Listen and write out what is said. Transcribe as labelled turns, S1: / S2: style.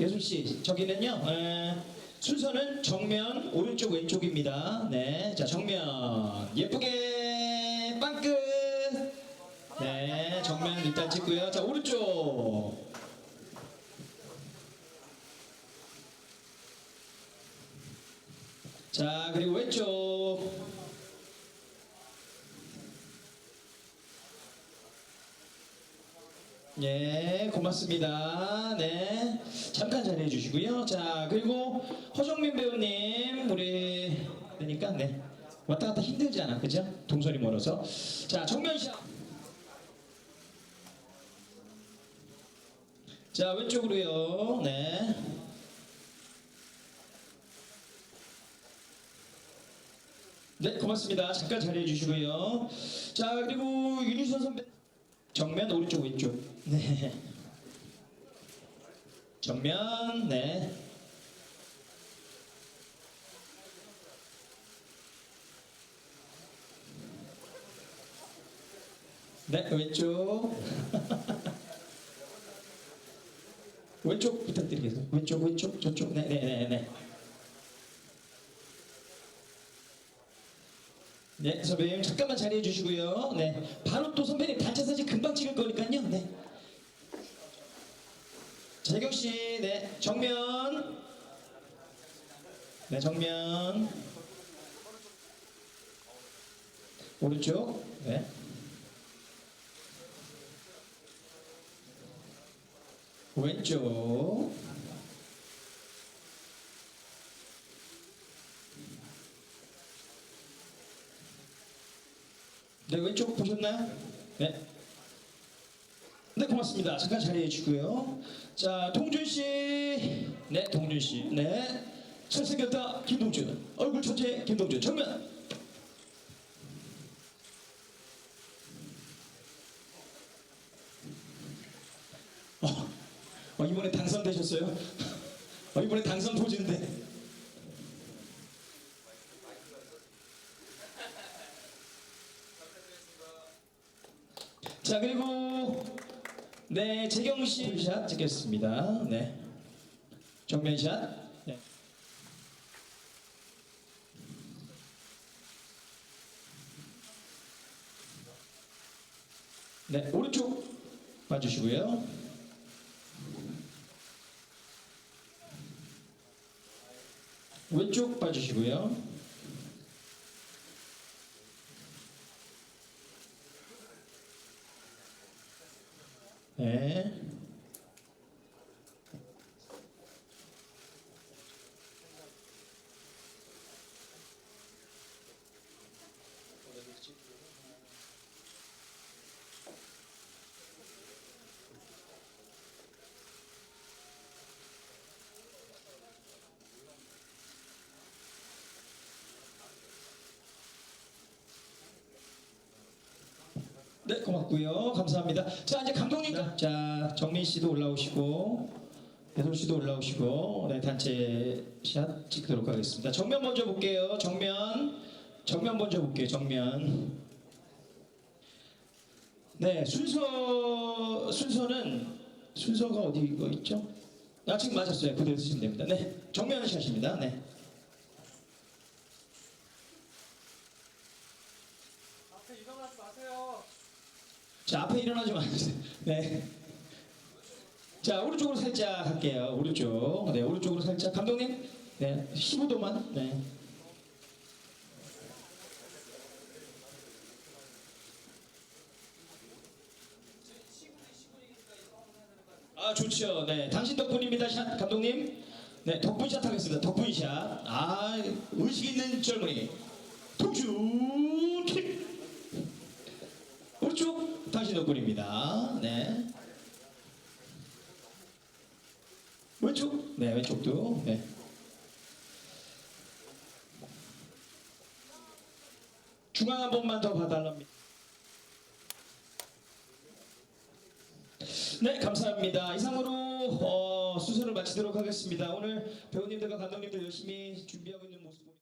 S1: 예술 씨, 저기는요. 에, 순서는 정면 오른쪽 왼쪽입니다. 네, 자 정면 예쁘게 빵끝. 네, 정면 일단 찍고요. 자 오른쪽. 자 그리고 왼쪽. 예, 고맙습니다. 네. 잠깐 자리해 주시고요. 자, 그리고 허정민 배우님, 우리, 그러니까, 네. 왔다 갔다 힘들지 않아, 그죠? 동선이 멀어서. 자, 정면샷. 자, 왼쪽으로요. 네. 네, 고맙습니다. 잠깐 자리해 주시고요. 자, 그리고 윤희선 선배. 정면 오른쪽 왼쪽 네 정면 네 네, 왼쪽. 왼쪽 부탁드리겠습니다. 왼쪽, 왼쪽, 저쪽. 네, 네, 네, 네. 네, 선배님 잠깐만 자리해 주시고요. 네, 바로 또 선배님 단체 사진 금방 찍을 거니까요. 네. 재경 씨, 네, 정면. 네, 정면. 오른쪽. 네. 왼쪽. 네, 왼쪽 보셨나요? 네. 네, 고맙습니다. 잠깐 자리해 주고요. 자, 동준 씨. 네, 동준 씨. 네. 잘생겼다, 김동준. 얼굴 천재, 김동준. 정면. 어, 어, 이번에 당선되셨어요? 어, 이번에 당선 도지인데. 자 그리고 네 재경 씨샷 찍겠습니다. 네 정면샷. 네. 네 오른쪽 봐주시고요. 왼쪽 봐주시고요. 네. 네, 고맙고요. 감사합니다. 자, 이제 감독님. 자, 정민 씨도 올라오시고, 배솔 씨도 올라오시고, 네, 단체 샷 찍도록 하겠습니다. 정면 먼저 볼게요. 정면. 정면 먼저 볼게요. 정면. 네, 순서, 순서는, 순서가 어디 있죠? 아, 지금 맞았어요. 그대로 쓰시면 됩니다. 네, 정면 샷입니다. 네.
S2: 앞에 일어나지 마세요.
S1: 자, 앞에 일어나지 마세요. 네. 자, 오른쪽으로 살짝 할게요. 오른쪽. 네, 오른쪽으로 살짝. 감독님. 네, 15도만. 네. 아, 좋죠. 네. 당신 덕분입니다. 샷, 감독님. 네, 덕분샷 하겠습니다. 덕분샷. 아, 의식 있는 젊은이. 동준 킥. 오른쪽 당신 덕분입니다. 네. 왼쪽 네 왼쪽도 네. 중앙 한 번만 더 봐달랍니다. 네 감사합니다. 이상으로 어, 수술을 마치도록 하겠습니다. 오늘 배우님들과 감독님들 열심히 준비하고 있는 모습 보니.